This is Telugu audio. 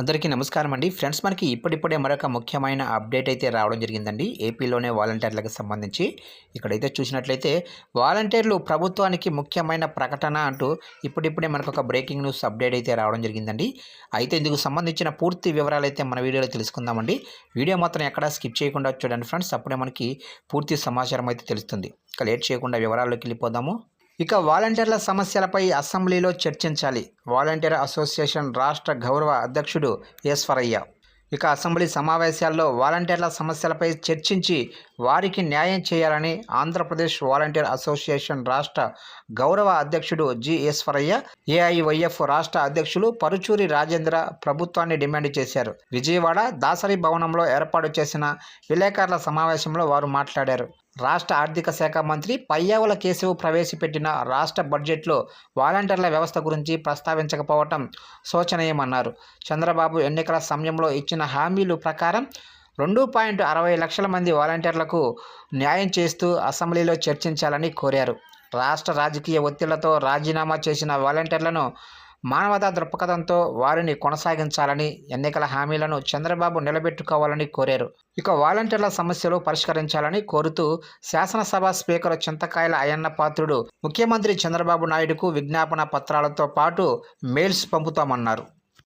అందరికీ నమస్కారం అండి. ఫ్రెండ్స్ మనకి ఇప్పుడిప్పుడే మరొక ముఖ్యమైన అప్డేట్ అయితే రావడం జరిగిందండి. ఏపీలోనే వాలంటీర్లకు సంబంధించి. ఇక్కడైతే చూసినట్లయితే వాలంటీర్లు ప్రభుత్వానికి ముఖ్యమైన ప్రకటన అంటూ ఇప్పుడిప్పుడే మనకు ఒక బ్రేకింగ్ న్యూస్ అప్డేట్ అయితే రావడం జరిగిందండి. అయితే ఇందుకు సంబంధించిన పూర్తి వివరాలు అయితే మన వీడియోలో తెలుసుకుందామండి. వీడియో మాత్రం ఎక్కడా స్కిప్ చేయకుండా చూడండి ఫ్రెండ్స్. అప్పుడే మనకి పూర్తి సమాచారం అయితే తెలుస్తుంది. ఇక లేట్ చేయకుండా వివరాల్లోకి వెళ్ళిపోదాము. ఇక వాలంటీర్ల సమస్యలపై అసెంబ్లీలో చర్చించాలి. వాలంటీర్ అసోసియేషన్ రాష్ట్ర గౌరవ అధ్యక్షుడు ఈశ్వరయ్య ఇక అసెంబ్లీ సమావేశాల్లో వాలంటీర్ల సమస్యలపై చర్చించి వారికి న్యాయం చేయాలని ఆంధ్రప్రదేశ్ వాలంటీర్ అసోసియేషన్ రాష్ట్ర గౌరవ అధ్యక్షుడు జి ఈశ్వరయ్య ఏఐవైఎఫ్ రాష్ట్ర అధ్యక్షులు పరుచూరి రాజేంద్ర ప్రభుత్వాన్ని డిమాండ్ చేశారు. విజయవాడ దాసరి భవనంలో ఏర్పాటు చేసిన విలేకరుల సమావేశంలో వారు మాట్లాడారు. రాష్ట్ర ఆర్థిక శాఖ మంత్రి పయ్యావుల కేశవ్ ప్రవేశపెట్టిన రాష్ట్ర బడ్జెట్లో వాలంటీర్ల వ్యవస్థ గురించి ప్రస్తావించకపోవటం శోచనీయమన్నారు. చంద్రబాబు ఎన్నికల సమయంలో ఇచ్చిన హామీలు ప్రకారం రెండు పాయింట్ అరవై లక్షల మంది వాలంటీర్లకు న్యాయం చేస్తూ అసెంబ్లీలో చర్చించాలని కోరారు. రాష్ట్ర రాజకీయ ఒత్తిళ్ళతో రాజీనామా చేసిన వాలంటీర్లను మానవతా దృక్పథంతో వారిని కొనసాగించాలని ఎన్నికల హామీలను చంద్రబాబు నిలబెట్టుకోవాలని కోరారు. ఇక వాలంటీర్ల సమస్యలు పరిష్కరించాలని కోరుతూ శాసనసభ స్పీకర్ చింతకాయల అయ్యన్న పాత్రుడు ముఖ్యమంత్రి చంద్రబాబు నాయుడుకు విజ్ఞాపన పత్రాలతో పాటు మెయిల్స్ పంపుతామన్నారు.